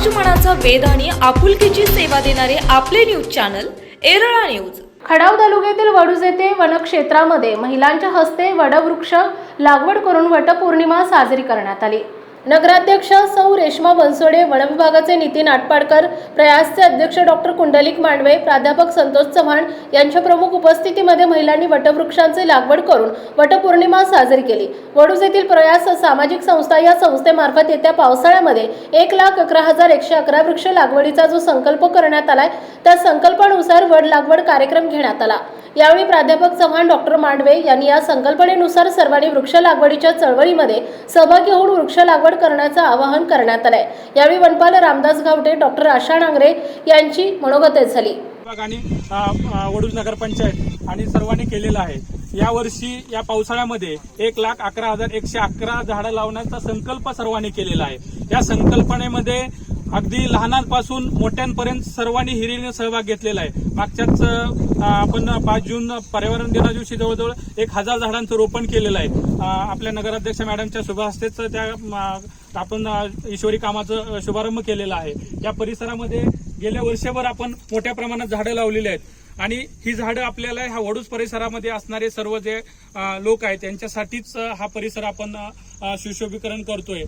समाजमनाचा वेध आणि आपुलकीची सेवा देणारे आपले news channel Erala news. Khatav तालुक्यातील वडूज येथे वनक्षेत्रामध्ये महिलांच्या हस्ते वडवृक्ष लागवड करून वटपौर्णिमा साजरी करण्यात आली. नगराध्यक्ष सौ रेश्मा बनसोडे वनविभागाचे नितीन आटपाडकर प्रयासचे अध्यक्ष डॉक्टर कुंडलिक मांडवे प्राध्यापक संतोष चव्हाण यांच्या प्रमुख उपस्थितीमध्ये महिलांनी वटवृक्षांची लागवड करून वटपौर्णिमा साजरी केली. वडूज येथील प्रयास सामाजिक संस्था या संस्थेमार्फत येत्या पावसाळ्यामध्ये एक लाख अकरा हजार एकशे अकरा वृक्ष लागवडीचा जो संकल्प करण्यात आलाय त्या संकल्पानुसार वड लागवड कार्यक्रम घेण्यात आला. यावेळी प्राध्यापक चव्हाण डॉक्टर मांडवे यांनी या संकल्पनेनुसार सर्वांनी वृक्ष लागवडीच्या चळवळीमध्ये सहभागी होऊन वृक्ष लागवड करण्याचं आवाहन करण्यात आलंय. यावेळी वनपाल रामदास गावटे डॉक्टर आशा नांगरे यांची मनोगत झाली. आणि वडूज नगरपंचायत आणि सर्वांनी केलेलं आहे. यावर्षी या पावसाळ्यामध्ये एक लाख अकरा हजार एकशे अकरा झाडं लावण्याचा संकल्प सर्वांनी केलेला आहे. या संकल्पनेमध्ये अगदी लहानांपासून मोठ्यांपर्यंत सर्वांनी हिरीने सहभाग घेतलेला आहे. मागच्याच आपण पाच जून पर्यावरण दिना दिवशी जवळजवळ एक हजार झाडांचं रोपण केलेलं आहे. आपल्या नगराध्यक्ष मॅडमच्या शुभहस्तेचं त्या आपण ईश्वरी कामाचं शुभारंभ केलेला आहे. या परिसरामध्ये गेल्या वर्षभर आपण मोठ्या प्रमाणात झाडं लावलेली आहेत. आणि ही झाडं आपल्याला ह्या वडूज परिसरामध्ये असणारे सर्व जे लोक आहेत त्यांच्यासाठीच हा परिसर आपण सुशोभीकरण करतोय.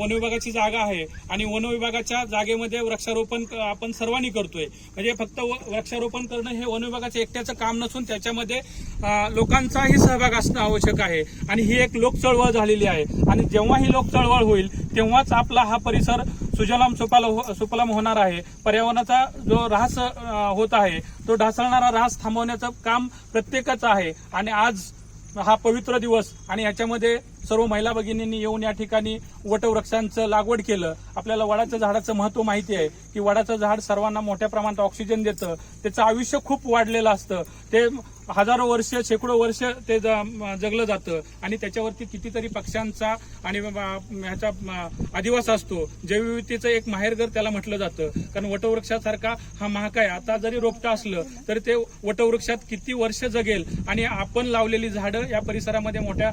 वन विभागाची जागा आहे आणि वन विभागाच्या जागेमध्ये वृक्षारोपण क- आपण सर्वांनी करतोय. म्हणजे फक्त व- वृक्षारोपण करणं हे वन विभागाचं एकट्याचं काम नसून त्याच्यामध्ये लोकांचाही सहभाग असणं आवश्यक आहे. आणि ही एक लोकचळवळ झालेली आहे. आणि जेव्हा ही लोकचळवळ होईल तेव्हाच आपला हा परिसर सुजलाम सुपाल हो- होणार आहे. पर्यावरणाचा जो ऱ्हास होत आहे तो ढासळणारा ऱ्हास थांबवण्याचं काम प्रत्येकाचं आहे. आणि आज हा पवित्र दिवस आणि याच्यामध्ये सर्व महिला भगिनींनी येऊन या ठिकाणी वटवृक्षांचं लागवड केलं. आपल्याला वडाचं झाडाचं महत्त्व माहिती आहे की वडाचं झाड सर्वांना मोठ्या प्रमाणात ऑक्सिजन देतं. त्याचं आयुष्य खूप वाढलेलं असतं. ते हजारो वर्ष शेकडो वर्ष ते ज- जगलं जातं. आणि त्याच्यावरती कितीतरी पक्ष्यांचा आणि ह्याचा अधिवास असतो. जैवविविधतेचं एक माहेरघर त्याला म्हटलं जातं. कारण वटवृक्षासारखा हा महाकाय. आता जरी रोपटं असलं तरी ते वटवृक्षात किती वर्ष जगेल. आणि आपण लावलेली झाडं या परिसरामध्ये मोठ्या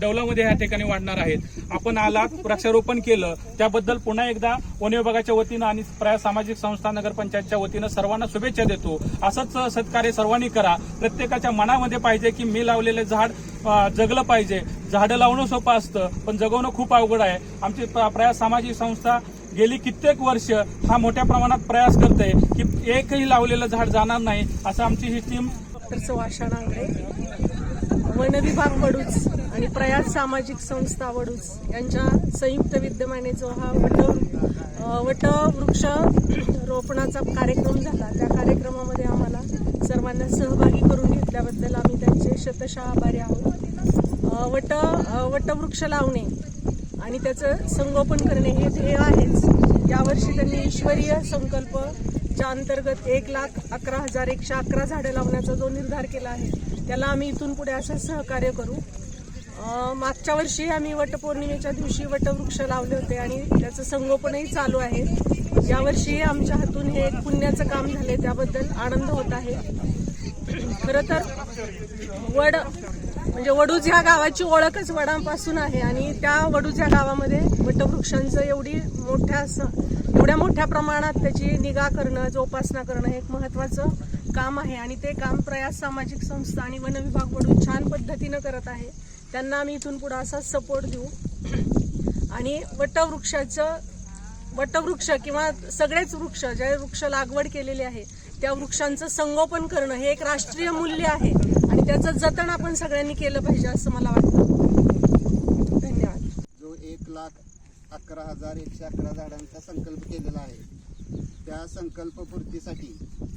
डौलामध्ये या ठिकाणी वाढणार आहेत. आपण आलात वृक्षारोपण केलं त्याबद्दल पुन्हा एकदा वन विभागाच्या वतीनं आणि प्राय सामाजिक संस्था नगरपंचायतच्या वतीनं सर्वांना शुभेच्छा देतो. असंच सत्कार्य सर्वांनी करा. प्रत्येकाच्या मनामध्ये पाहिजे की मी लावलेले झाड जगलं पाहिजे. झाडं लावणं सोपं असतं पण जगवणं खूप अवघड आहे. आमची प्रयास सामाजिक संस्था गेली कित्येक वर्ष हा मोठ्या प्रमाणात प्रयास करते की एकही लावलेलं झाड जाणार नाही असं आमची ही टीम डॉक्टर सुवाशा वन विभाग वडूज आणि प्रयास सामाजिक संस्था वडूस यांच्या संयुक्त विद्यमाने जो हा वट वटवृक्ष रोपणाचा कार्यक्रम झाला. त्या कार्यक्रमामध्ये आम्हाला सर्वांना सहभागी करून घेतल्याबद्दल आम्ही त्यांचे शतशः आभारी आहोत. वट वटवृक्ष लावणे आणि त्याचं संगोपन करणे हे ध्येय आहेच. यावर्षी त्यांनी ईश्वरीय संकल्प च्या अंतर्गत एक लाख अकरा हजार एकशे अकरा झाडं लावण्याचा जो निर्धार केला आहे त्याला आम्ही इथून पुढे असं सहकार्य करू. मागच्या वर्षी आम्ही वटपौर्णिमेच्या दिवशी वटवृक्ष लावले होते आणि त्याचं संगोपनही चालू आहे. यावर्षी आमच्या हातून हे एक पुण्याचं काम झाले त्याबद्दल आनंद होत आहे. खरं तर वड म्हणजे वडूज ह्या गावाची ओळखच वडांपासून आहे आणि त्या वडूज या गावामध्ये वटवृक्षांचं एवढी मोठ्या असं एवढ्या मोठ्या प्रमाणात त्याची निगा करणं जोपासना करणं हे एक महत्त्वाचं काम आहे. आणि ते काम प्रयास सामाजिक संस्था आणि वन विभाग वडून छान पद्धतीनं करत आहे. त्यांना आम्ही इथून पुढे असा सपोर्ट देऊ. आणि वटवृक्षाचं वटवृक्ष किंवा सगळेच वृक्ष जे वृक्ष लागवड केलेली आहे त्या वृक्षांचं संगोपन करणं हे एक राष्ट्रीय मूल्य आहे. आणि त्याचं जतन आपण सगळ्यांनी केलं पाहिजे असं मला वाटतं. धन्यवाद. जो एक लाख अकरा हजार एकशे अकरा झाडांचा संकल्प केलेला आहे त्या संकल्पपूर्तीसाठी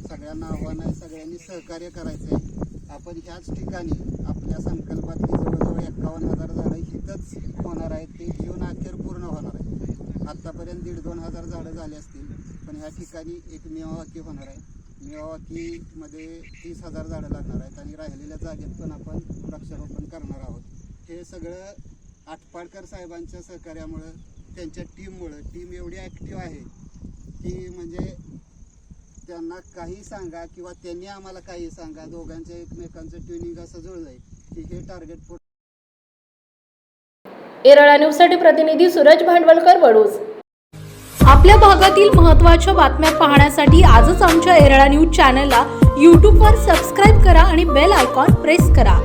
सगळ्यांना आव्हान आहे सगळ्यांनी सहकार्य करायचं आहे आपण ह्याच ठिकाणी आपल्या संकल्पातली जवळजवळ एकावन्न हजार झाडं इथंच होणार आहेत. ते जीवन अखेर पूर्ण होणार आहे आत्तापर्यंत दीड दोन हजार झाडं झाली असतील पण ह्या ठिकाणी एक मेवावाकी होणार आहे. मेवावाकीमध्ये तीस हजार झाडं लागणार आहेत आणि राहिलेल्या जागेत पण आपण वृक्षारोपण करणार आहोत. हे सगळं आटपाडकर साहेबांच्या सहकार्यामुळं त्यांच्या टीममुळं टीम एवढी ॲक्टिव्ह आहे की म्हणजे त्यांना काही सांगा किंवा त्यांनी आम्हाला काही सांगा. दोघांच्या एकमेकांचं ट्युनिंग असं जुळलंय. की हे टार्गेट एरळा न्यूजसाठी प्रतिनिधी सूरज भांडवलकर वडूज. आपल्या भागातील महत्त्वाच्या बातम्या पाहण्यासाठी आजच आमच्या एरळा न्यूज चॅनलला यूट्यूबवर सबस्क्राईब करा आणि बेल आयकॉन प्रेस करा.